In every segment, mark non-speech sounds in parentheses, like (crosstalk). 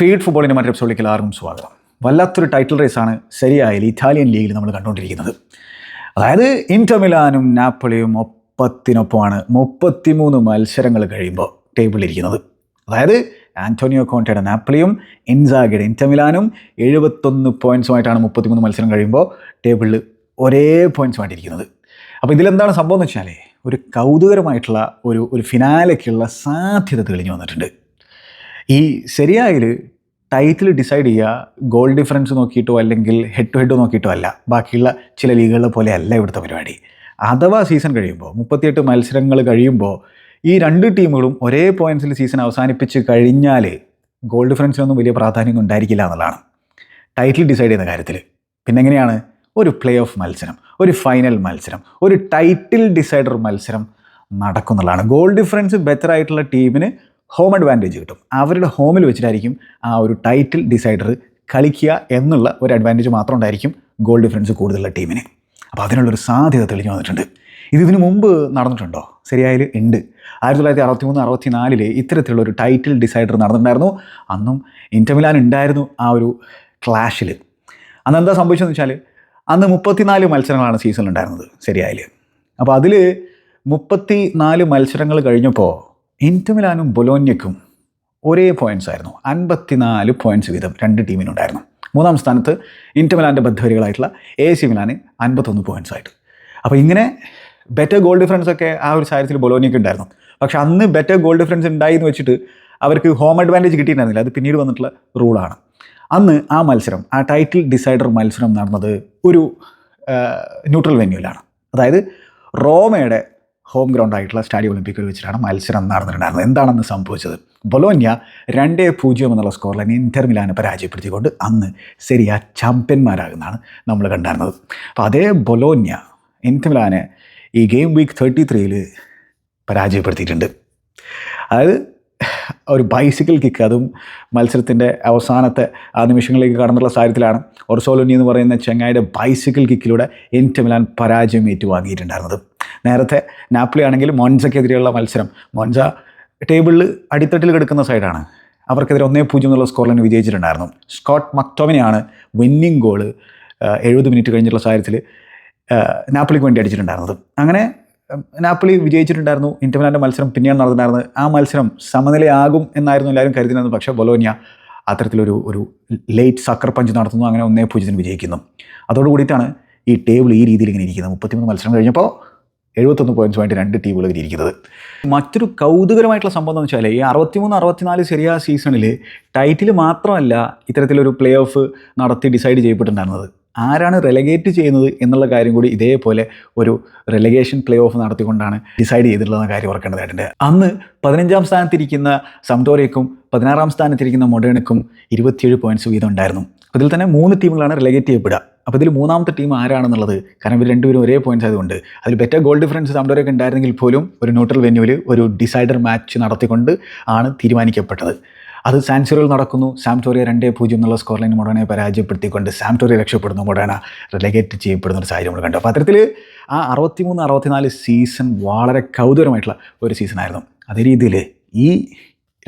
Feed ഫുട്ബോളിന്റെ മറ്റൊരു എപ്പിസോഡിലേക്ക് എല്ലാവർക്കും സ്വാഗതം. വല്ലാത്തൊരു ടൈറ്റിൽ റേസാണ് ശരിയായാലും ഇറ്റാലിയൻ ലീഗിൽ നമ്മൾ കണ്ടുകൊണ്ടിരിക്കുന്നത്. അതായത് ഇന്റർമിലാനും മിലാനും നാപ്പൊളിയും ഒപ്പത്തിനൊപ്പമാണ് മുപ്പത്തിമൂന്ന് മത്സരങ്ങൾ കഴിയുമ്പോൾ ടേബിളിലിരിക്കുന്നത് അതായത് ആന്റോണിയോ കോണ്ടയുടെ നാപ്പിളിയും ഇൻസാഗയുടെ ഇന്റർമിലാനും എഴുപത്തൊന്ന് പോയിന്റ്സുമായിട്ടാണ് മുപ്പത്തിമൂന്ന് മത്സരം കഴിയുമ്പോൾ ടേബിളിൽ ഒരേ പോയിന്റ്സുമായിട്ടിരിക്കുന്നത് അപ്പോൾ ഇതിലെന്താണ് സംഭവം എന്ന് വെച്ചാൽ ഒരു കൗതുകരമായിട്ടുള്ള ഒരു ഒരു ഫിനാലയ്ക്കുള്ള സാധ്യത തെളിഞ്ഞു വന്നിട്ടുണ്ട്. ഈ ശരിയായിൽ ടൈറ്റിൽ ഡിസൈഡ് ചെയ്യുക ഗോൾ ഡിഫറൻസ് നോക്കിയിട്ടോ അല്ലെങ്കിൽ ഹെഡ് ടു ഹെഡ് നോക്കിയിട്ടോ അല്ല. ബാക്കിയുള്ള ചില ലീഗുകളെ പോലെ അല്ല ഇവിടുത്തെ പരിപാടി. അഥവാ സീസൺ കഴിയുമ്പോൾ മുപ്പത്തിയെട്ട് മത്സരങ്ങൾ കഴിയുമ്പോൾ ഈ രണ്ട് ടീമുകളും ഒരേ പോയിൻസിൽ സീസൺ അവസാനിപ്പിച്ച് കഴിഞ്ഞാൽ ഗോൾ ഡിഫറൻസിനൊന്നും വലിയ പ്രാധാന്യം ഉണ്ടായിരിക്കില്ല എന്നുള്ളതാണ്. ടൈറ്റിൽ ഡിസൈഡ് ചെയ്യുന്ന കാര്യത്തിൽ പിന്നെ എങ്ങനെയാണ് ഒരു പ്ലേ ഓഫ് മത്സരം ഒരു ഫൈനൽ മത്സരം ഒരു ടൈറ്റിൽ ഡിസൈഡർ മത്സരം നടക്കുന്നുള്ളതാണ്. ഗോൾ ഡിഫറൻസ് ബെറ്റർ ആയിട്ടുള്ള ടീമിന് ഹോം അഡ്വാന്റേജ് കിട്ടും. അവരുടെ ഹോമിൽ വെച്ചിട്ടായിരിക്കും ആ ഒരു ടൈറ്റിൽ ഡിസൈഡർ കളിക്കുക എന്നുള്ള ഒരു അഡ്വാന്റേജ് മാത്രം ഉണ്ടായിരിക്കും ഗോൾ ഡിഫറൻസ് കൂടുതലുള്ള ടീമിന് അപ്പോൾ അതിനുള്ളൊരു സാധ്യത തെളിഞ്ഞു വന്നിട്ടുണ്ട്. ഇത് ഇതിനു മുമ്പ് നടന്നിട്ടുണ്ടോ? ശരിയായാലും ഉണ്ട്. ആയിരത്തി തൊള്ളായിരത്തി അറുപത്തി മൂന്ന് അറുപത്തി നാലിലെ ഇത്തരത്തിലുള്ള ഒരു ടൈറ്റിൽ ഡിസൈഡർ നടന്നിട്ടുണ്ടായിരുന്നു. അന്നും ഇന്റർമിലാൻ ഉണ്ടായിരുന്നു ആ ഒരു ക്ലാഷിൽ അന്ന് എന്താ സംഭവിച്ചതെന്ന് വെച്ചാൽ അന്ന് മുപ്പത്തിനാല് മത്സരങ്ങളാണ് സീസണിൽ ഉണ്ടായിരുന്നത്. ശരിയായാലും. അപ്പോൾ അതിൽ മുപ്പത്തി നാല് മത്സരങ്ങൾ കഴിഞ്ഞപ്പോൾ ഇന്റർമിലാനും ബൊലോന്യക്കും ഒരേ പോയിന്റ്സ് ആയിരുന്നു. അൻപത്തിനാല് പോയിന്റ്സ് വീതം രണ്ട് ടീമിനുണ്ടായിരുന്നു. മൂന്നാം സ്ഥാനത്ത് ഇന്റുമിലാന്റെ ബദ്ധവരികളായിട്ടുള്ള എ സി മിലാന് അൻപത്തൊന്ന് പോയിന്റ്സ് ആയിട്ട്. അപ്പോൾ ഇങ്ങനെ ബെറ്റർ ഗോൾ ഡിഫറൻസ് ഒക്കെ ആ ഒരു സാഹചര്യത്തിൽ ബൊലോനിയൊക്കെ ഉണ്ടായിരുന്നു. പക്ഷെ അന്ന് ബെറ്റർ ഗോൾ ഡിഫറൻസ് ഉണ്ടായി എന്ന് വെച്ചിട്ട് അവർക്ക് ഹോം അഡ്വാന്റേജ് കിട്ടിയിട്ടുണ്ടായിരുന്നില്ല. അത് പിന്നീട് വന്നിട്ടുള്ള റൂളാണ് അന്ന് ആ മത്സരം ആ ടൈറ്റിൽ ഡിസൈഡർ മത്സരം നടന്നത് ഒരു ന്യൂട്രൽ വെന്യൂലാണ് അതായത് റോമയുടെ ഹോം ഗ്രൗണ്ട് ആയിട്ടുള്ള സ്റ്റാഡിയം ഒളിമ്പിക്കിൽ വെച്ചിട്ടാണ് മത്സരം നടന്നിട്ടുണ്ടായിരുന്നത്. എന്താണെന്ന് സംഭവിച്ചത്? ബൊലോന്യ രണ്ടേ പൂജ്യം എന്നുള്ള സ്കോറിൽ ഇന്റർ മിലാനെ പരാജയപ്പെടുത്തിക്കൊണ്ട് അന്ന് ശരിയാ ചാമ്പ്യന്മാരാകുന്നതാണ് നമ്മൾ കണ്ടായിരുന്നത് അപ്പോൾ അതേ ബൊലോന്യ ഇന്റർ മിലാനെ ഈ ഗെയിം വീക്ക് തേർട്ടി ത്രീയിൽ പരാജയപ്പെടുത്തിയിട്ടുണ്ട്. അതായത് ഒരു ബൈസിക്കിൾ കിക്ക് അതും മത്സരത്തിന്റെ അവസാനത്തെ ആ നിമിഷങ്ങളിലേക്ക് കടന്നുള്ള സാഹചര്യത്തിലാണ് ഒർസോലോനി എന്ന് പറയുന്ന ചെങ്ങായിയുടെ ബൈസിക്കിൾ കിക്കിലൂടെ ഇന്റർ മിലാൻ പരാജയം ഏറ്റുവാങ്ങിയിട്ടുണ്ടായിരുന്നത്. നേരത്തെ നാപ്ലി ആണെങ്കിൽ മോൻസക്കെതിരെയുള്ള മത്സരം. മോൻസ ടേബിളിൽ അടിത്തട്ടിൽ കിടക്കുന്ന സൈഡാണ്. അവർക്കെതിരെ ഒന്നേ പൂജ്യം എന്നുള്ള സ്കോറിൽ വിജയിച്ചിട്ടുണ്ടായിരുന്നു. സ്കോട്ട് മക്ടോമിനെയാണ് വിന്നിംഗ് ഗോൾ എഴുപത് മിനിറ്റ് കഴിഞ്ഞിട്ടുള്ള സാഹചര്യത്തിൽ നാപ്പിളിക്ക് വേണ്ടി അടിച്ചിട്ടുണ്ടായിരുന്നത്. അങ്ങനെ നാപ്പിളി വിജയിച്ചിട്ടുണ്ടായിരുന്നു. ഇന്റർമിനാന്റെ മത്സരം പിന്നെയാണ് നടന്നിട്ടുണ്ടായിരുന്നത്. ആ മത്സരം സമനിലയാകും എന്നായിരുന്നു എല്ലാവരും കരുതുന്നത്. പക്ഷേ ബൊലോനിയ അത്തരത്തിലൊരു ഒരു ലേറ്റ് സക്കർ പഞ്ച് നടത്തുന്നു. അങ്ങനെ ഒന്നേ പൂജ്യത്തിന് വിജയിക്കുന്നു. അതോടുകൂടിയിട്ടാണ് ഈ ടേബിൾ ഈ രീതിയിൽ ഇങ്ങനെ ഇരിക്കുന്നത്. മുപ്പത്തിമൂന്ന് മത്സരം കഴിഞ്ഞപ്പോൾ എഴുപത്തൊന്ന് പോയിന്റ്സുമായിട്ട് രണ്ട് ടീമുകൾ ഇരിക്കുന്നത് മറ്റൊരു കൗതുകരമായിട്ടുള്ള സംഭവം എന്ന് വെച്ചാൽ ഈ അറുപത്തിമൂന്ന് അറുപത്തിനാല് ചെറിയ സീസണിൽ ടൈറ്റിൽ മാത്രമല്ല ഇത്തരത്തിലൊരു പ്ലേ ഓഫ് നടത്തി ഡിസൈഡ് ചെയ്യപ്പെട്ടിട്ടുണ്ടായിരുന്നത്. ആരാണ് റെലഗേറ്റ് ചെയ്യുന്നത് എന്നുള്ള കാര്യം കൂടി ഇതേപോലെ ഒരു റെലഗേഷൻ പ്ലേ ഓഫ് നടത്തിക്കൊണ്ടാണ് ഡിസൈഡ് ചെയ്തിട്ടുള്ള കാര്യം ഓർക്കേണ്ടതായിട്ടുണ്ട് അന്ന് പതിനഞ്ചാം സ്ഥാനത്തിരിക്കുന്ന സംടോറിയക്കും പതിനാറാം സ്ഥാനത്തിരിക്കുന്ന മൊഡേണക്കും ഇരുപത്തിയേഴ് പോയിന്റ്സ് വീതം ഉണ്ടായിരുന്നു. അതിൽ തന്നെ മൂന്ന് ടീമുകളാണ് റിലഗേറ്റ് ചെയ്യപ്പെടുക. അപ്പോൾ ഇതിൽ മൂന്നാമത്തെ ടീം ആരാണെന്നുള്ളത്? കാരണം ഇവർ രണ്ടുപേരും ഒരേ പോയിന്റ്സ് ആയതുകൊണ്ട്. അതിൽ ബെറ്റർ ഗോൾ ഡിഫറൻസ് സംടോറിയൊക്കെ ഉണ്ടായിരുന്നെങ്കിൽ പോലും ഒരു ന്യൂട്രൽ വെന്യൂവിൽ ഒരു ഡിസൈഡർ മാച്ച് നടത്തിക്കൊണ്ട് ആണ് തീരുമാനിക്കപ്പെട്ടത്. അത് സാൻസിറോയിൽ നടക്കുന്നു. സാംറ്റോറിയ രണ്ടേ പൂജ്യം എന്നുള്ള സ്കോർ ലൈൻ മൊഡേണയെ പരാജയപ്പെടുത്തിക്കൊണ്ട് സാംറ്റോറിയ രക്ഷപ്പെടുന്നു. മൊഡേണ റിലഗേറ്റ് ചെയ്യപ്പെടുന്ന ഒരു സാഹചര്യം നമ്മൾ കണ്ടു. അപ്പോൾ അത്തരത്തിൽ ആ അറുപത്തിമൂന്ന് അറുപത്തിനാല് സീസൺ വളരെ കൗതുകരമായിട്ടുള്ള ഒരു സീസൺ ആയിരുന്നു. അതേ രീതിയിൽ ഈ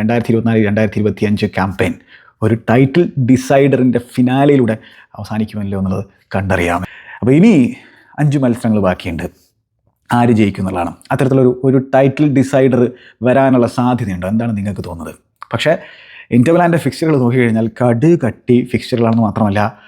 രണ്ടായിരത്തി ഇരുപത്തിനാല് രണ്ടായിരത്തി ഇരുപത്തി അഞ്ച് ക്യാമ്പയിൻ ഒരു ടൈറ്റിൽ ഡിസൈഡറിന്റെ ഫിനാലയിലൂടെ അവസാനിക്കുമല്ലോ എന്നുള്ളത് കണ്ടറിയാം. അപ്പോൾ ഇനി അഞ്ച് മത്സരങ്ങൾ ബാക്കിയുണ്ട്. ആര് ജയിക്കും എന്നുള്ളതാണ്. അത്തരത്തിലൊരു ഒരു ടൈറ്റിൽ ഡിസൈഡർ വരാനുള്ള സാധ്യതയുണ്ടോ. എന്താണ് നിങ്ങൾക്ക് തോന്നുന്നത്? പക്ഷേ ഇന്റർവലാന്റെ ഫിക്സ്ചറുകൾ നോക്കിക്കഴിഞ്ഞാൽ കട് കട്ടി ഫിക്സ്ചറുകളാണെന്ന് മാത്രമല്ല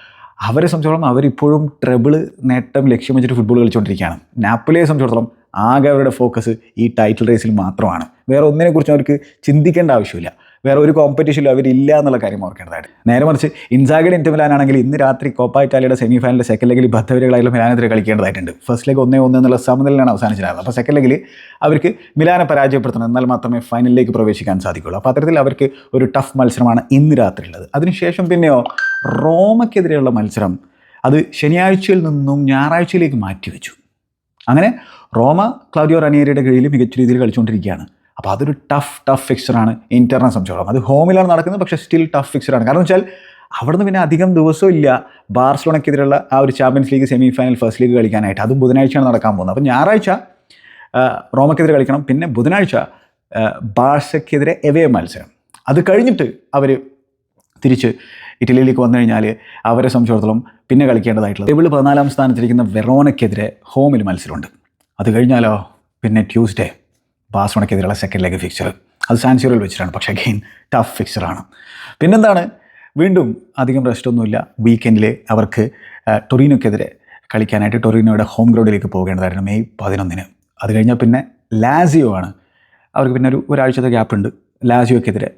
അവരെ സംബന്ധിച്ചിടത്തോളം അവരിപ്പോഴും ട്രബിൾ നേട്ടം ലക്ഷ്യം വെച്ചിട്ട് ഫുട്ബോൾ കളിച്ചുകൊണ്ടിരിക്കുകയാണ്. നാപ്പിളിയെ സംബന്ധിച്ചിടത്തോളം ആകെ അവരുടെ ഫോക്കസ് ഈ ടൈറ്റിൽ റേസിൽ മാത്രമാണ്. വേറെ ഒന്നിനെക്കുറിച്ചും അവർക്ക് ചിന്തിക്കേണ്ട ആവശ്യമില്ല. വേറെ ഒരു കോമ്പറ്റീഷനിലും അവരില്ല എന്നുള്ള കാര്യം ഓർക്കേണ്ടതായിട്ട്. നേരെ മറിച്ച് ഇൻസാഗഡ് ഇന്റർ മിലാനാണെങ്കിൽ ഇന്ന് രാത്രി കോപ്പ ഇറ്റാലിയുടെ സെമി ഫൈനലിൽ സെക്കൻഡ് ലെഗിൽ ബദ്ധവരികളായാലും മിലാനെതിരെ കളിക്കേണ്ടതായിട്ടുണ്ട്. ഫസ്റ്റ് ലെഗ് ഒന്നേ ഒന്ന് എന്നുള്ള സമനിലാണ് അവസാനിച്ചിരുന്നത്. അപ്പോൾ സെക്കൻഡ് ലെഗിൽ അവർക്ക് മിലാനെ പരാജയപ്പെടുത്തണം. എന്നാൽ മാത്രമേ ഫൈനലിലേക്ക് പ്രവേശിക്കാൻ സാധിക്കുള്ളൂ അപ്പോൾ അത്തരത്തിൽ അവർക്ക് ഒരു ടഫ് മത്സരമാണ് ഇന്ന് രാത്രി ഉള്ളത് അതിനുശേഷം പിന്നെയോ റോമയ്ക്കെതിരെയുള്ള മത്സരം അത് ശനിയാഴ്ചയിൽ നിന്നും ഞായറാഴ്ചയിലേക്ക് മാറ്റിവെച്ചു. അങ്ങനെ റോമ ക്ലൗഡിയോ റനിയേരിയുടെ കീഴിൽ മികച്ച രീതിയിൽ കളിച്ചുകൊണ്ടിരിക്കുകയാണ്. അപ്പോൾ അതൊരു ടഫ് ടഫ് ഫിക്സറാണ് ഇന്റർനെ സംബന്ധിച്ചോളം അത് ഹോമിലാണ് നടക്കുന്നത് പക്ഷേ സ്റ്റിൽ ടഫ് ഫിക്സറാണ് കാരണം വെച്ചാൽ അവിടുന്ന് പിന്നെ അധികം ദിവസവും ഇല്ല ബാർസലോണയ്ക്കെതിരെയുള്ള ആ ഒരു Champions League semi final first leg കളിക്കാനായിട്ട്. അതും ബുധനാഴ്ചയാണ് നടക്കാൻ പോകുന്നത്. അപ്പോൾ ഞായറാഴ്ച റോമയ്ക്കെതിരെ കളിക്കണം. പിന്നെ ബുധനാഴ്ച ബാഴ്സയ്ക്കെതിരെ എവേ മത്സരം. അത് കഴിഞ്ഞിട്ട് അവർ തിരിച്ച് ഇറ്റലിയിലേക്ക് വന്നു കഴിഞ്ഞാൽ അവരെ സംബന്ധിച്ചിടത്തോളം പിന്നെ കളിക്കേണ്ടതായിട്ടുള്ള ടേബിളിൽ പതിനാലാം സ്ഥാനത്തിരിക്കുന്ന വെറോണയ്ക്കെതിരെ ഹോമിൽ മത്സരമുണ്ട്. അത് കഴിഞ്ഞാലോ? പിന്നെ ട്യൂസ്ഡേ ബാഴ്സലോണയ്ക്കെതിരെയുള്ള സെക്കൻഡ് ലെഗ് ഫിക്ചർ അത് സാൻസ്യൂറിൽ വെച്ചിട്ടാണ്. പക്ഷേ അഗെയിൻ ടഫ് ഫിക്ചറാണ് പിന്നെന്താണ്? വീണ്ടും അധികം റെസ്റ്റൊന്നുമില്ല വീക്കെൻഡിൽ അവർക്ക് ടൊറീനോക്കെതിരെ കളിക്കാനായിട്ട് ടൊറീനോയുടെ ഹോം ഗ്രൗണ്ടിലേക്ക് പോകേണ്ടതായിരുന്നു മെയ് പതിനൊന്നിന്. അത് കഴിഞ്ഞാൽ പിന്നെ ലാസിയോ ആണ്. അവർക്ക് പിന്നെ ഒരു ഒരാഴ്ചത്തെ ഗ്യാപ്പ് ഉണ്ട്. ലാസിയോക്കെതിരെ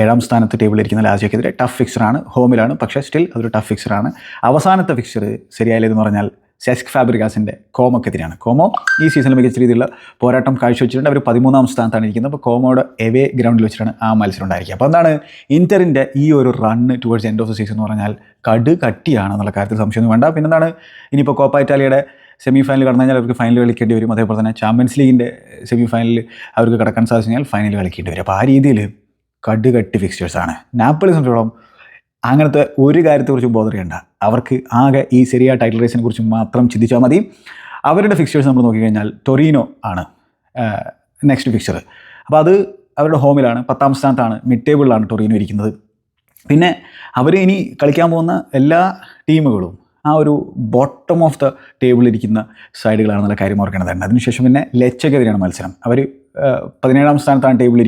ഏഴാം സ്ഥാനത്ത് ടേബിളിലിരിക്കുന്ന ലാസിയോക്കെതിരെ ടഫ് ഫിക്സറാണ് ഹോമിലാണ് പക്ഷേ സ്റ്റിൽ അതൊരു ടഫ് ഫിക്സറാണ് അവസാനത്തെ ഫിക്സർ ശരിയായില്ലെന്ന് പറഞ്ഞാൽ സെസ്ക് ഫാബ്രിക്കാസിന്റെ കോമോക്കെതിരെയാണ് കോമോ ഈ സീസണിൽ മികച്ച രീതിയിലുള്ള പോരാട്ടം കാഴ്ചവെച്ചിട്ടുണ്ട്. അവർ പതിമൂന്നാം സ്ഥാനത്താണ് ഇരിക്കുന്നത്. അപ്പോൾ കോമോയുടെ എവേ ഗ്രൗണ്ടിൽ വെച്ചിട്ടാണ് ആ മത്സരം ഉണ്ടായിരിക്കുക അപ്പോൾ എന്താണ് ഇന്ററിന്റെ ഈ ഒരു run towards end of the season എന്ന് പറഞ്ഞാൽ കട് കട്ടിയാണ് എന്നുള്ള കാര്യത്തിൽ സംശയമൊന്നും വേണ്ട. പിന്നെന്താണ് ഇനിയിപ്പോൾ കോപ്പ ഇറ്റാലിയുടെ സെമി ഫൈനൽ കടന്നു കഴിഞ്ഞാൽ അവർക്ക് ഫൈനൽ കളിക്കേണ്ടി വരും. അതേപോലെ തന്നെ ചാമ്പ്യൻസ് ലീഗിന്റെ സെമി ഫൈനലിൽ അവർക്ക് കടക്കാൻ സാധിച്ചു കഴിഞ്ഞാൽ ഫൈനൽ കളിക്കേണ്ടി വരും. അപ്പോൾ ആ രീതിയിൽ കട് കട്ടി ഫിക്സ്റ്റേഴ്സാണ് നാപ്പിളെ സംബന്ധിച്ചോളം അങ്ങനത്തെ ഒരു കാര്യത്തെക്കുറിച്ചും ബോധറിയണ്ട. അവർക്ക് ആകെ ഈ ശരിയായ ടൈറ്റിൽ റേസിനെ കുറിച്ച് മാത്രം ചിന്തിച്ചാൽ മതി. അവരുടെ ഫിക്ചേഴ്സ് നമ്മൾ നോക്കിക്കഴിഞ്ഞാൽ ടൊറീനോ ആണ് നെക്സ്റ്റ് ഫിക്ചർ അപ്പോൾ അത് അവരുടെ ഹോമിലാണ് പത്താം സ്ഥാനത്താണ് മിഡ് ടേബിളിലാണ് ടൊറീനോ ഇരിക്കുന്നത്. പിന്നെ അവർ ഇനി കളിക്കാൻ പോകുന്ന എല്ലാ ടീമുകളും ആ ഒരു ബോട്ടം ഓഫ് ദ ടേബിൾ ഇരിക്കുന്ന സൈഡുകളാണെന്നുള്ള കാര്യം ഓർക്കേണ്ടതുണ്ട് അതിനുശേഷം പിന്നെ ലെച്ചക്കെതിരെയാണ് മത്സരം. അവർ പതിനേഴാം സ്ഥാനത്താണ് ടേബിളിൽ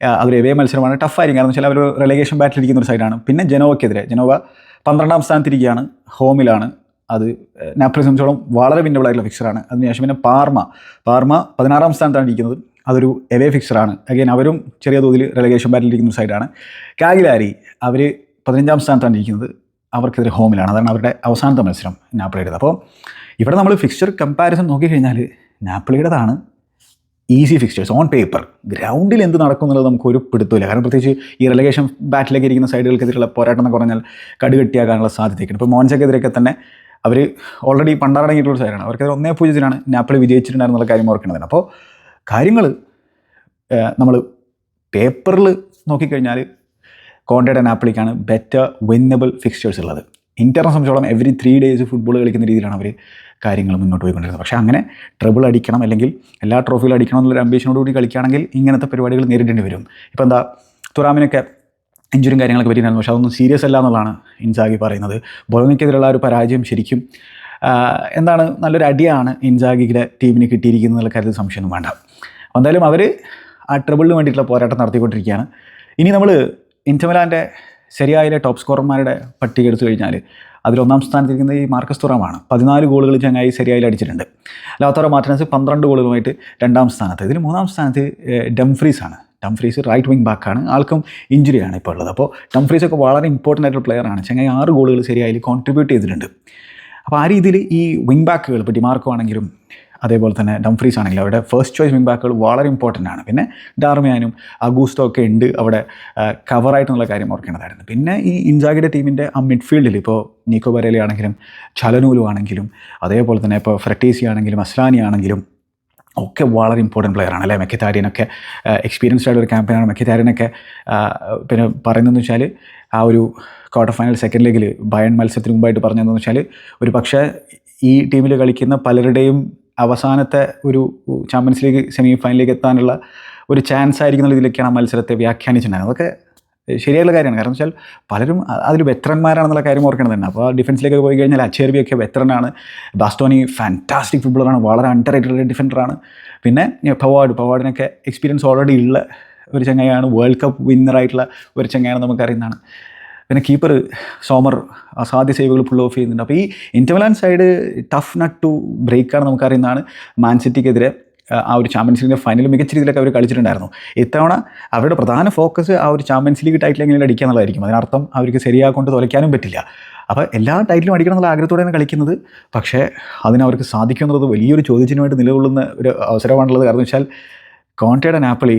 അവർ എവേ മത്സരമാണ് ടഫായിരിക്കും കാരണം വെച്ചാൽ അവർ റിലേഗേഷൻ ബാറ്റിൽ ഇരിക്കുന്ന ഒരു സൈഡാണ് പിന്നെ ജനോവയ്ക്കെതിരെ ജനോവ പന്ത്രണ്ടാം സ്ഥാനത്തിരിക്കുകയാണ് ഹോമിലാണ്. അത് നാപ്പിളെ സംബന്ധിച്ചോളം വളരെ വിന്നബിൾ ആയിട്ടുള്ള ഫിക്സറാണ് അതിനുശേഷം പിന്നെ പാർമ. പാർമ പതിനാറാം സ്ഥാനത്താണ് ഇരിക്കുന്നത്. അതൊരു എവേ ഫിക്സറാണ് അഗൈൻ അവരും ചെറിയ തോതിൽ റിലേഗേഷൻ ബാറ്റിൽ ഇരിക്കുന്ന സൈഡാണ് കാഗിലാരി അവർ പതിനഞ്ചാം സ്ഥാനത്താണ് ഇരിക്കുന്നത്. അവർക്കെതിരെ ഹോമിലാണ്. അതാണ് അവരുടെ അവസാനത്തെ മത്സരം നാപ്പിളയുടേത്. അപ്പോൾ ഇവിടെ നമ്മൾ ഫിക്സ്ചർ കമ്പാരിസൺ നോക്കിക്കഴിഞ്ഞാൽ നാപ്പിളയുടേതാണ് ഈസി ഫിക്സ്റ്റേഴ്സ് ഓൺ പേപ്പർ ഗ്രൗണ്ടിൽ എന്ത് നടക്കും എന്നുള്ളത് നമുക്ക് ഒരു പിടുത്തമില്ല കാരണം പ്രത്യേകിച്ച് ഈ റിലഗേഷൻ ബാറ്റിലേക്ക് ഇരിക്കുന്ന സൈഡുകൾക്കെതിരെയുള്ള പോരാട്ടം എന്ന് പറഞ്ഞാൽ കടുകെട്ടിയാകാനുള്ള സാധ്യതയൊക്കെയാണ് ഇപ്പോൾ മോൻസക്കെതിരെയൊക്കെ തന്നെ അവർ ഓൾറെഡി പണ്ടാറടങ്ങിയിട്ടുള്ള സൈഡാണ് അവർക്കെതിരെ ഒന്നേ പൂജ്യത്തിനാണ് നാപ്പിളി വിജയിച്ചിട്ടുണ്ടായിരുന്നുള്ള കാര്യം ഓർക്കേണ്ടതാണ് അപ്പോൾ കാര്യങ്ങൾ നമ്മൾ പേപ്പറിൽ നോക്കിക്കഴിഞ്ഞാൽ കോണ്ടയുടെ നാപ്പിളിക്കാണ് ബെറ്റർ വിന്നബിൾ ഫിക്സ്റ്റേഴ്സ് ഉള്ളത്. ഇന്റർനെ സംബന്ധിച്ചോളം എവറി ത്രീ ഡേയ്സ് ഫുട്ബോൾ കളിക്കുന്ന രീതിയിലാണ് അവർ കാര്യങ്ങൾ മുന്നോട്ട് പോയിക്കൊണ്ടിരുന്നത് പക്ഷേ അങ്ങനെ ട്രബിൾ അടിക്കണം അല്ലെങ്കിൽ എല്ലാ ട്രോഫികളും അടിക്കണം എന്നുള്ള അംബീഷനോട് കൂടി കളിക്കുകയാണെങ്കിൽ ഇങ്ങനത്തെ പരിപാടികൾ നേരിടേണ്ടി വരും. ഇപ്പോൾ എന്താ തുറാമിനൊക്കെ ഇഞ്ചുറിയും കാര്യങ്ങളൊക്കെ പറ്റിയിട്ടുണ്ടായിരുന്നു. പക്ഷേ അതൊന്നും സീരിയസ് അല്ല എന്നുള്ളതാണ് ഇൻസാഗി പറയുന്നത്. ബൊളോനയ്ക്കെതിരെയുള്ള ആ ഒരു പരാജയം ശരിക്കും എന്താണ് നല്ലൊരു അടിയാണ് ഇൻസാഗിയുടെ ടീമിന് കിട്ടിയിരിക്കുന്നത് എന്നുള്ള കാര്യത്തിൽ സംശയമൊന്നും വേണ്ട. എന്തായാലും അവർ ആ ട്രിബിളിന് വേണ്ടിയിട്ടുള്ള പോരാട്ടം നടത്തിക്കൊണ്ടിരിക്കുകയാണ്. ഇനി നമ്മൾ ഇന്റമലാന്റെ ശരിയായ ടോപ്പ് സ്കോറർമാരുടെ പട്ടിക എടുത്തു കഴിഞ്ഞാൽ അതിൽ ഒന്നാം സ്ഥാനത്തിരിക്കുന്നത് ഈ മാർക്കസ് തുറാമാണ് പതിനാല് ഗോളുകൾ ചങ്ങായി ശരിയായി അടിച്ചിട്ടുണ്ട്. ലാത്തോറ മാർട്ടിനസ് പന്ത്രണ്ട് ഗോളുകളുമായിട്ട് രണ്ടാം സ്ഥാനത്ത്. ഇതിൽ മൂന്നാം സ്ഥാനത്ത് ഡംഫ്രീസ് ആണ്. ഡംഫ്രീസ് റൈറ്റ് വിങ് ബാക്കാണ് ആൾക്കും ഇഞ്ചുറിയാണ് ഇപ്പോൾ ഉള്ളത്. അപ്പോൾ ടംഫ്രീസ് ഒക്കെ വളരെ ഇമ്പോർട്ടന്റ് ആയിട്ടുള്ള പ്ലെയറാണ് ചങ്ങായി ആറ് ഗോളുകൾ ശരിയായി കോൺട്രിബ്യൂട്ട് ചെയ്തിട്ടുണ്ട്. അപ്പോൾ ആ രീതിയിൽ ഈ വിങ് ബാക്കുകൾ ഇപ്പോൾ ഡിമാർക്കോ ആണെങ്കിലും അതേപോലെ തന്നെ ഡംഫ്രീസ് ആണെങ്കിലും അവരുടെ ഫസ്റ്റ് ചോയ്സ് വിങ് ബാക്കുകൾ വളരെ ഇമ്പോർട്ടന്റ് ആണ്. പിന്നെ ഡാർമിയാനും അഗൂസ്റ്റോ ഒക്കെ ഉണ്ട്. അവിടെ കവറായിട്ടെന്നുള്ള കാര്യം ഓർക്കേണ്ടതായിരുന്നു. പിന്നെ ഈ ഇൻജാഗിയുടെ ടീമിന്റെ ആ മിഡ്ഫീൽഡിൽ ഇപ്പോൾ നീക്കോ ബരേലി ആണെങ്കിലും ചലനൂലു ആണെങ്കിലും അതേപോലെ തന്നെ ഇപ്പോൾ ഫ്രട്ടീസി ആണെങ്കിലും അസ്ലാനി ആണെങ്കിലും ഒക്കെ വളരെ ഇമ്പോർട്ടന്റ് ആണ് അല്ലേ? മെക്കിത്താരിയനൊക്കെ എക്സ്പീരിയൻസ്ഡ് ആയിട്ടുള്ള ഒരു ക്യാമ്പയിനാണ് മെക്കിത്താരിയനൊക്കെ പിന്നെ പറയുന്നതെന്ന് വെച്ചാൽ ആ ഒരു ക്വാർട്ടർ ഫൈനൽ സെക്കൻഡ് ലീഗിൽ ബയൺ മത്സരത്തിന് മുമ്പായിട്ട് പറഞ്ഞതെന്ന് വെച്ചാൽ ഒരു പക്ഷേ ഈ ടീമിൽ കളിക്കുന്ന പലരുടെയും അവസാനത്തെ ഒരു ചാമ്പ്യൻസ് ലീഗ് സെമി ഫൈനലിലേക്ക് എത്താനുള്ള ഒരു ചാൻസ് ആയിരിക്കുന്ന രീതിയിലേക്കാണ് ആ മത്സരത്തെ വ്യാഖ്യാനിച്ചിട്ടുണ്ടായിരുന്നത്. അതൊക്കെ ശരിയായുള്ള കാര്യമാണ്. കാരണം വെച്ചാൽ പലരും അതിൽ വെത്രന്മാരാണെന്നുള്ള കാര്യം ഓർക്കണം തന്നെ. അപ്പോൾ ഡിഫൻസിലേക്ക് പോയി കഴിഞ്ഞാൽ അച്ചേർബിയൊക്കെ വെത്രനാണ്. ബാസ്റ്റോണി ഫാന്റാസ്റ്റിക് ഫുട്ബോളറാണ് വളരെ അണ്ടർ റേറ്റഡ് ഡിഫൻഡറാണ് പിന്നെ പവാഡ് പവാഡിനൊക്കെ എക്സ്പീരിയൻസ് ഓൾറെഡി ഉള്ള ഒരു ചങ്ങയാണ് വേൾഡ് കപ്പ് വിന്നറായിട്ടുള്ള ഒരു ചങ്ങയാണ് നമുക്കറിയുന്നതാണ്. പിന്നെ കീപ്പർ സോമർ അസാധ്യ സേവുകൾ പുൾ ഓഫ് ചെയ്യുന്നുണ്ട്. അപ്പോൾ ഈ ഇന്റർവലാൻ സൈഡ് ടഫ് നട്ട് ടു ബ്രേക്കാണ് നമുക്കറിയുന്നതാണ് മാൻ സിറ്റിക്കെതിരെ ആ, ഒരു ചാമ്പ്യൻസ് ലീഗിന്റെ ഫൈനൽ മികച്ച രീതിയിലൊക്കെ അവർ കളിച്ചിട്ടുണ്ടായിരുന്നു. ഇത്തവണ അവരുടെ പ്രധാന ഫോക്കസ് ആ ഒരു ചാമ്പ്യൻസ് ലീഗ് ടൈറ്റിൽ എങ്ങനെ അടിക്കുക എന്നുള്ളതായിരിക്കും. അതിനർത്ഥം അവർക്ക് ശരിയാക്കൊണ്ട് തുലയ്ക്കാനും പറ്റില്ല. അപ്പോൾ എല്ലാ ടൈറ്റിലും അടിക്കണം എന്നുള്ള ആഗ്രഹത്തോടെയാണ് കളിക്കുന്നത്. പക്ഷേ അതിനവർക്ക് സാധിക്കും എന്നുള്ളത് വലിയൊരു ചോദ്യത്തിനുമായിട്ട് നിലകൊള്ളുന്ന ഒരു അവസരമാണുള്ളത്. കാരണം വെച്ചാൽ കോൺറ്റയുടെ നാപ്പിളി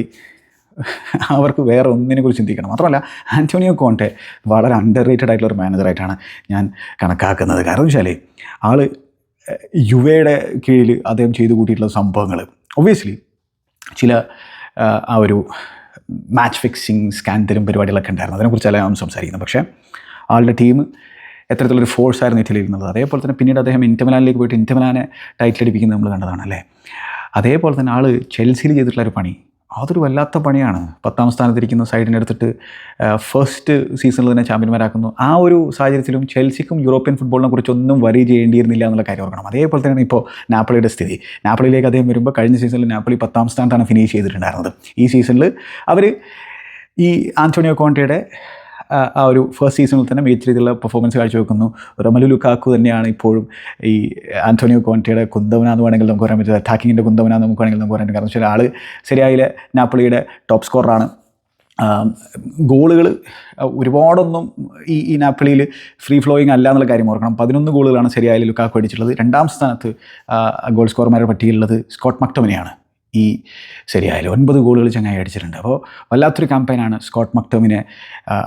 (laughs) അവർക്ക് വേറെ ഒന്നിനെ കുറിച്ച് ചിന്തിക്കണം. മാത്രമല്ല ആന്റോണിയോ കോണ്ടെ വളരെ അണ്ടർ റേറ്റഡ് ആയിട്ടുള്ള ഒരു മാനേജറായിട്ടാണ് ഞാൻ കണക്കാക്കുന്നത്. കാരണം വെച്ചാൽ ആൾ യുവയുടെ കീഴിൽ അദ്ദേഹം ചെയ്തു കൂട്ടിയിട്ടുള്ള സംഭവങ്ങൾ ഒബ്വിയസ്ലി ചില ആ, ഒരു മാച്ച് ഫിക്സിങ് സ്കാൻതരും പരിപാടികളൊക്കെ ഉണ്ടായിരുന്നു. അതിനെക്കുറിച്ചല്ല ഞാൻ സംസാരിക്കുന്നത്. പക്ഷേ ആളുടെ ടീം എത്തരത്തിലൊരു ഫോഴ്സ് ആയിരുന്നു ഇറ്റലിയിരുന്നത് അതേപോലെ തന്നെ പിന്നീട് അദ്ദേഹം ഇന്റമലാനിലേക്ക് പോയിട്ട് ഇന്റമലാനെ ടൈറ്റിൽ അടിപ്പിക്കുന്നത് നമ്മൾ കണ്ടതാണ് അല്ലേ? അതേപോലെ തന്നെ ആൾ ചെൽസിയിൽ ചെയ്തിട്ടുള്ള ഒരു പണി. അതൊരു വല്ലാത്ത പണിയാണ്. പത്താം സ്ഥാനത്തിരിക്കുന്ന സൈഡിനെ എടുത്തിട്ട് ഫസ്റ്റ് സീസണിൽ തന്നെ ചാമ്പ്യന്മാരാക്കുന്നു. ആ ഒരു സാഹചര്യത്തിലും ചെൽസിക്കും യൂറോപ്യൻ ഫുട്ബോളിനെ കുറിച്ചൊന്നും വരി ചെയ്യേണ്ടിയിരുന്നില്ല എന്നുള്ള കാര്യം ഓർക്കണം. അതേപോലെ തന്നെയാണ് ഇപ്പോൾ നാപ്പിളിയുടെ സ്ഥിതി. നാപ്പിളിയിലേക്ക് അദ്ദേഹം വരുമ്പോൾ കഴിഞ്ഞ സീസണിൽ നാപ്പിളി പത്താം സ്ഥാനത്താണ് ഫിനിഷ് ചെയ്തിട്ടുണ്ടായിരുന്നത്. ഈ സീസണിൽ അവർ ഈ ആന്റോണിയോ കോണ്ടയുടെ ആ ഒരു ഫസ്റ്റ് സീസണിൽ തന്നെ മികച്ച രീതിയിലുള്ള പെർഫോമൻസ് കാഴ്ചവെക്കുന്നു. റൊമലു ലുക്കാക്കു തന്നെയാണ് ഇപ്പോഴും ഈ ആന്റോണിയോ കോൺറ്റയുടെ കുന്തവനാന്ന് വേണമെങ്കിൽ നമുക്ക് പറയാൻ പറ്റും അറ്റാക്കിങ്ങിന്റെ കുന്തവനാന്ന് നമുക്ക് വേണമെങ്കിൽ നമുക്ക് പറയാൻ പറ്റും കാരണം വെച്ചാൽ ആൾ ശരിയായിലെ നാപ്പിളിയുടെ ടോപ്പ് സ്കോറാണ് ഗോളുകൾ ഒരുപാടൊന്നും ഈ ഈ നാപ്പിളിയിൽ ഫ്രീ ഫ്ലോയിങ് അല്ല എന്നുള്ള കാര്യം ഓർക്കണം. പതിനൊന്ന് ഗോളുകളാണ് ശരിയായ ലുക്കാക്കു അടിച്ചിട്ടുള്ളത്. രണ്ടാം സ്ഥാനത്ത് ഗോൾ സ്കോർമാരുടെ പട്ടികയിലുള്ളത് സ്കോട്ട് മക്ടമിനെയാണ്. ഈ ശരിയായാലും ഒൻപത് ഗോളുകൾ ചങ്ങായി അടിച്ചിട്ടുണ്ട്. അപ്പോൾ വല്ലാത്തൊരു ക്യാമ്പയിനാണ് സ്കോട്ട് മക്ടോമിനെ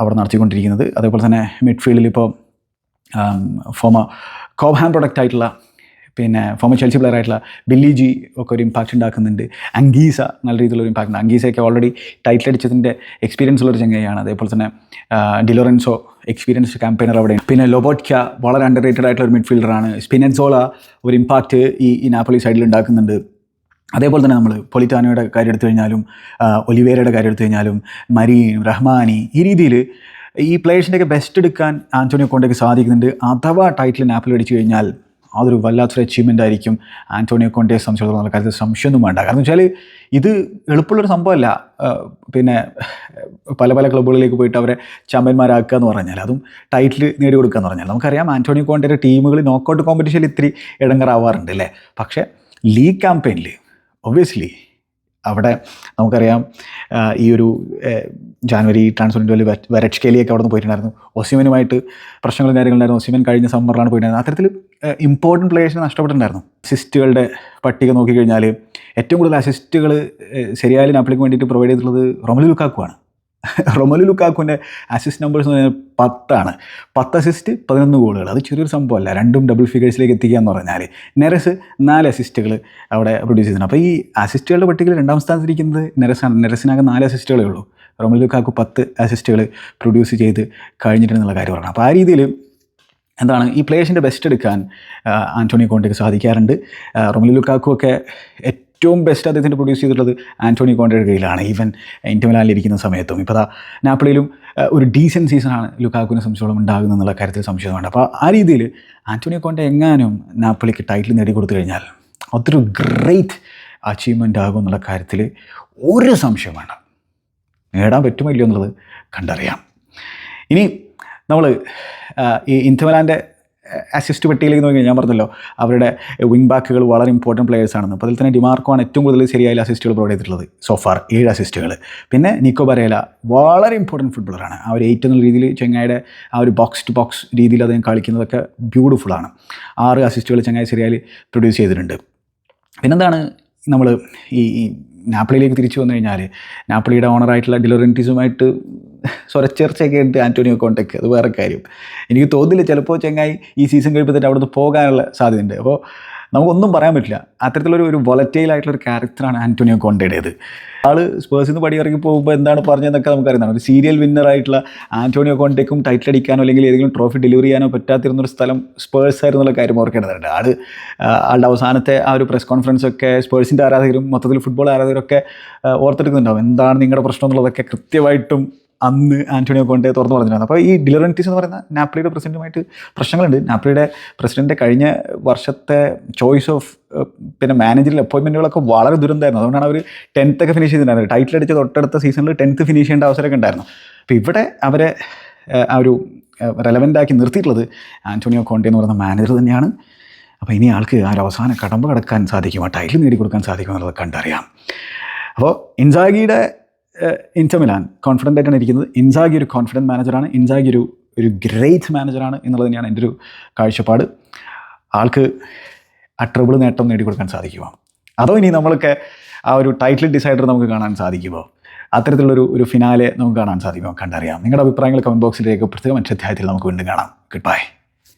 അവർ നടത്തിക്കൊണ്ടിരിക്കുന്നത്. അതേപോലെ തന്നെ മിഡ്ഫീൽഡിൽ ഇപ്പോൾ ഫോമ കോബ്ഹാം പ്രൊഡക്റ്റ് ആയിട്ടുള്ള പിന്നെ ഫോമ ചെൽസി പ്ലെയർ ആയിട്ടുള്ള ബില്ലി ജി ഒക്കെ ഒരു ഇമ്പാക്റ്റ് ഉണ്ടാക്കുന്നുണ്ട്. അങ്കീസ നല്ല രീതിയിലുള്ള ഒരു ഇമ്പാക്റ്റ് ഉണ്ട്. അങ്കീസയൊക്കെ ഓൾറെഡി ടൈറ്റിൽ അടിച്ചതിന്റെ എക്സ്പീരിയൻസ് ഉള്ളൊരു ചങ്ങയാണ് അതേപോലെ തന്നെ ഡിലോറൻസോ എക്സ്പീരിയൻസ്ഡ് ക്യാമ്പയിനർ അവിടെ പിന്നെ ലോബോട്ട്ക്ക വളരെ അണ്ടർ റേറ്റഡ് ആയിട്ടുള്ള ഒരു മിഡ്ഫീൽഡറാണ് സ്പിനൻസോള ഒരു ഇമ്പാക്റ്റ് ഈ ഈ സൈഡിൽ ഉണ്ടാക്കുന്നുണ്ട്. അതേപോലെ തന്നെ നമ്മൾ പൊളിറ്റാനോയുടെ കാര്യം എടുത്തു കഴിഞ്ഞാലും ഒലിവേരയുടെ കാര്യം എടുത്തു കഴിഞ്ഞാലും മരീൻ റഹ്മാനി ഈ രീതിയിൽ ഈ പ്ലേയേഴ്സിന്റെയൊക്കെ ബെസ്റ്റ് എടുക്കാൻ ആന്റോണിയോ കോണ്ടയ്ക്ക് സാധിക്കുന്നുണ്ട്. അഥവാ ടൈറ്റിൽ നാപ്പിൽ അടിച്ചു കഴിഞ്ഞാൽ അതൊരു വല്ലാത്തൊരു അച്ചീവ്മെന്റ് ആയിരിക്കും ആന്റോണിയോ കോണ്ടയെ സംബന്ധിച്ചിടത്തോളം കാര്യത്തിൽ സംശയമൊന്നും വേണ്ട. കാരണം വെച്ചാൽ ഇത് എളുപ്പമുള്ളൊരു സംഭവമല്ല. പിന്നെ പല പല ക്ലബ്ബുകളിലേക്ക് പോയിട്ട് അവരെ ചാമ്പ്യന്മാരാക്കുക എന്ന് പറഞ്ഞാൽ അതും ടൈറ്റിൽ നേടിക്കൊടുക്കുക എന്ന് പറഞ്ഞാൽ. നമുക്കറിയാം ആന്റോണിയോ കോണ്ടയുടെ ടീമുകൾ നോക്കൗട്ട് കോമ്പറ്റീഷനിൽ ഇത്തിരി ഇടങ്ങറാവാറുണ്ട് അല്ലേ? പക്ഷേ ലീഗ് ക്യാമ്പയിനിൽ ഒബ്വിയസ്ലി അവിടെ നമുക്കറിയാം ഈ ഒരു ജാനുവരി ട്രാൻസ്ഫർ ഇൻഡോയിൽ വരച്ച്കേലിയൊക്കെ അവിടെ നിന്ന് പോയിട്ടുണ്ടായിരുന്നു. ഒസിമനുമായിട്ട് പ്രശ്നങ്ങളും കാര്യങ്ങളുണ്ടായിരുന്നു. ഒസിമൻ കഴിഞ്ഞ സമ്മറിലാണ് പോയിട്ടുണ്ടായിരുന്നത്. അത്തരത്തിൽ ഇമ്പോർട്ടന്റ് പ്ലേയേഴ്സിനെ നഷ്ടപ്പെട്ടിട്ടുണ്ടായിരുന്നു. അസിസ്റ്റുകളുടെ പട്ടിക നോക്കിക്കഴിഞ്ഞാൽ ഏറ്റവും കൂടുതൽ അസിസ്റ്റുകൾ ശരിയായ നാപ്പിളിക്ക് വേണ്ടിയിട്ട് പ്രൊവൈഡ് ചെയ്തിട്ടുള്ളത് റൊമലി ലുക്കാക്കുവാണ്. (laughs) റൊമലു ലുക്കാക്കുവിന്റെ അസിസ്റ്റ് നമ്പേഴ്സ് എന്ന് പറഞ്ഞാൽ പത്താണ്. പത്ത് അസിസ്റ്റ് പതിനൊന്ന് ഗോളുകൾ. അത് ചെറിയൊരു സംഭവമല്ല. രണ്ടും ഡബിൾ ഫിഗേഴ്സിലേക്ക് എത്തിക്കുക എന്ന് പറഞ്ഞാൽ നെരസ് നാല് അസിസ്റ്റുകൾ അവിടെ പ്രൊഡ്യൂസ് ചെയ്തിട്ടുണ്ട് അപ്പോൾ ഈ അസിസ്റ്റുകളുടെ പട്ടികയിൽ രണ്ടാം സ്ഥാനത്തിരിക്കുന്നത് നെരസാണ് നെരസിനാകെ നാല് അസിസ്റ്റുകളേ ഉള്ളൂ. റൊമലു ലുക്കാക്കു പത്ത് അസിസ്റ്റുകൾ പ്രൊഡ്യൂസ് ചെയ്ത് കഴിഞ്ഞിട്ടുണ്ടെന്നുള്ള കാര്യം പറയണം അപ്പോൾ ആ രീതിയിൽ എന്താണ് ഈ പ്ലേയേഴ്സിന്റെ ബെസ്റ്റ് എടുക്കാൻ ആന്റോണി കോണ്ടിക്ക് സാധിക്കാറുണ്ട്. റൊമലു ലുക്കാക്കു ഒക്കെ ഏറ്റവും ബെസ്റ്റ് അദ്ദേഹത്തിന്റെ പ്രൊഡ്യൂസ് ചെയ്തിട്ടുള്ളത് ആന്റോണി കോണ്ടയുടെ കയ്യിലാണ്. ഈവൻ ഇരിക്കുന്ന സമയത്തും. ഇപ്പോൾ അതാ നാപ്പിളിയിലും ഒരു ഡീസന്റ് സീസണാണ് ലുക്കാക്കുവിനെ സംശയം ഉണ്ടാകുന്ന എന്നുള്ള കാര്യത്തിൽ സംശയം വേണ്ട അപ്പോൾ ആ രീതിയിൽ ആന്റോണി കോണ്ട എങ്ങാനും നാപ്പിളിക്ക് ടൈറ്റിൽ നേടിക്കൊടുത്തു കഴിഞ്ഞാൽ അതൊരു ഗ്രേറ്റ് അച്ചീവ്മെന്റ് ആകും എന്നുള്ള കാര്യത്തിൽ ഒരു സംശയം നേടാൻ പറ്റുമോ ഇല്ലയോ എന്നുള്ളത് കണ്ടറിയാം. ഇനി നമ്മൾ ഈ ഇന്റർമലാന്റെ അസിസ്റ്റ് പട്ടികയിലേക്ക് നോക്കി ഞാൻ പറഞ്ഞല്ലോ അവരുടെ വിങ് ബാക്കുകൾ വളരെ ഇമ്പോർട്ടന്റ് പ്ലേയേഴ്സ് ആണെന്ന്. അപ്പോൾ അതിൽ തന്നെ ഡിമാർക്കോ ആണ് ഏറ്റവും കൂടുതൽ ശരിയായ അസിസ്റ്റുകൾ പ്രൊവൈഡ് ചെയ്തിട്ടുള്ളത് സോഫാർ ഏഴ് അസിസ്റ്റുകൾ പിന്നെ നിക്കോ ബരേല വളരെ ഇമ്പോർട്ടന്റ് ഫുട്ബോളറാണ് ആ ഒരു എയ്റ്റ് എന്നുള്ള രീതിയിൽ ചെങ്ങായുടെ ആ ഒരു ബോക്സ് ടു ബോക്സ് രീതിയിൽ അദ്ദേഹം കളിക്കുന്നതൊക്കെ ബ്യൂട്ടിഫുള്ളാണ് ആറ് അസിസ്റ്റുകൾ ചെങ്ങായി ശരിയായി പ്രൊഡ്യൂസ് ചെയ്തിട്ടുണ്ട്. പിന്നെന്താണ് നമ്മൾ ഈ നാപ്പിളിയിലേക്ക് തിരിച്ചു വന്നു കഴിഞ്ഞാൽ നാപ്പിളിയുടെ ഓണറായിട്ടുള്ള ഡിലോറന്റീസുമായിട്ട് സ്വരച്ചേർച്ചയൊക്കെ ഉണ്ട് ആന്റോണിയോ കോണ്ടക്ക്. അത് വേറെ കാര്യം. എനിക്ക് തോന്നുന്നില്ല ചിലപ്പോൾ ചെങ്ങായി ഈ സീസൺ കഴിയുമ്പോൾ തന്നെ അവിടുന്ന് പോകാനുള്ള സാധ്യതയുണ്ട്. അപ്പോൾ നമുക്കൊന്നും പറയാൻ പറ്റില്ല. അത്തരത്തിലൊരു ഒരു വൊലറ്റൈൽ ആയിട്ടുള്ള ഒരു ക്യാരക്ടറാണ് ആന്റോണിയോ കോണ്ടയുടേത്. ആൾ സ്പേഴ്സിൽ നിന്ന് പടി ഇറങ്ങി പോകുമ്പോൾ എന്താണ് പറഞ്ഞതെന്നൊക്കെ നമുക്കറിയുന്നതാണ് ഒരു സീരിയൽ വിന്നറായിട്ടുള്ള ആന്റോണിയോ കോണ്ടയ്ക്കും ടൈറ്റിൽ അടിക്കാനോ അല്ലെങ്കിൽ ഏതെങ്കിലും ട്രോഫി ഡെലിവറി ചെയ്യാനോ പറ്റാത്തിരുന്നൊരു സ്ഥലം സ്പേഴ്സ് ആയിരുന്നുള്ള കാര്യം ഓർക്കേണ്ടതുണ്ട്. ആൾ ആളുടെ അവസാനത്തെ ആ ഒരു പ്രസ് കോൺഫറൻസ് ഒക്കെ സ്പേഴ്സിന്റെ ആരാധകരും മൊത്തത്തിൽ ഫുട്ബോൾ ആരാധകരൊക്കെ ഓർത്തെടുക്കുന്നുണ്ടാവും. എന്താണ് നിങ്ങളുടെ പ്രശ്നം എന്നുള്ളതൊക്കെ കൃത്യമായിട്ടും അന്ന് ആന്റോണിയോ കോണ്ടെ തുറന്നു പറഞ്ഞിരുന്നത്. അപ്പോൾ ഈ ഡിലറന്റീസ് എന്ന് പറയുന്ന നാപ്ലിയുടെ പ്രസിഡന്റുമായിട്ട് പ്രശ്നങ്ങളുണ്ട്. നാപ്ലിയുടെ പ്രസിഡന്റ് കഴിഞ്ഞ വർഷത്തെ ചോയ്സ് ഓഫ് പിന്നെ മാനേജറിൽ അപ്പോയിൻമെന്റുകളൊക്കെ വളരെ ദുരന്തമായിരുന്നു. അതുകൊണ്ടാണ് അവർ ടെൻത്ത് ഒക്കെ ഫിനിഷ് ചെയ്തിട്ടുണ്ടായിരുന്നത്. ടൈറ്റിൽ അടിച്ച തൊട്ടടുത്ത സീസണിൽ ടെൻത്ത് ഫിനിഷ് ചെയ്യേണ്ട അവസരമൊക്കെ ഉണ്ടായിരുന്നു. അപ്പോൾ ഇവിടെ അവരെ ആ ഒരു റെലവന്റ് ആക്കി നിർത്തിയിട്ടുള്ളത് ആന്റോണിയോ കോണ്ടെ എന്ന് പറയുന്ന മാനേജർ തന്നെയാണ്. അപ്പോൾ ഇനി ആൾക്ക് ആ ഒരു അവസാന കടമ്പ കടക്കാൻ സാധിക്കും ആ ടൈറ്റിൽ നേടിക്കൊടുക്കാൻ സാധിക്കും എന്നുള്ളത് കണ്ടറിയാം. അപ്പോൾ ഇൻസാഗിയുടെ ഇന്റർമിലാൻ കോൺഫിഡന്റ് ആയിട്ടാണ് ഇരിക്കുന്നത്. ഇൻസാഗി ഒരു കോൺഫിഡന്റ് മാനേജറാണ് ഇൻസാഗി ഒരു ഒരു ഗ്രേറ്റ് മാനേജറാണ് എന്നുള്ളത് തന്നെയാണ് എന്റെ ഒരു കാഴ്ചപ്പാട്. ആൾക്ക് ആ ട്രിബിൾ നേട്ടം നേടിക്കൊടുക്കാൻ സാധിക്കുമോ? അതോ ഇനി നമ്മളൊക്കെ ആ ഒരു ടൈറ്റിൽ ഡിസൈഡർ നമുക്ക് കാണാൻ സാധിക്കുമോ? അത്തരത്തിലുള്ളൊരു ഒരു ഫിനാലെ നമുക്ക് കാണാൻ സാധിക്കുമോ? കണ്ടറിയാം. നിങ്ങളുടെ അഭിപ്രായങ്ങൾ കമന്റ് ബോക്സിലേക്ക് രേഖപ്പെടുത്തുക മറ്റധ്യായത്തിൽ നമുക്ക് വീണ്ടും കാണാം. Good bye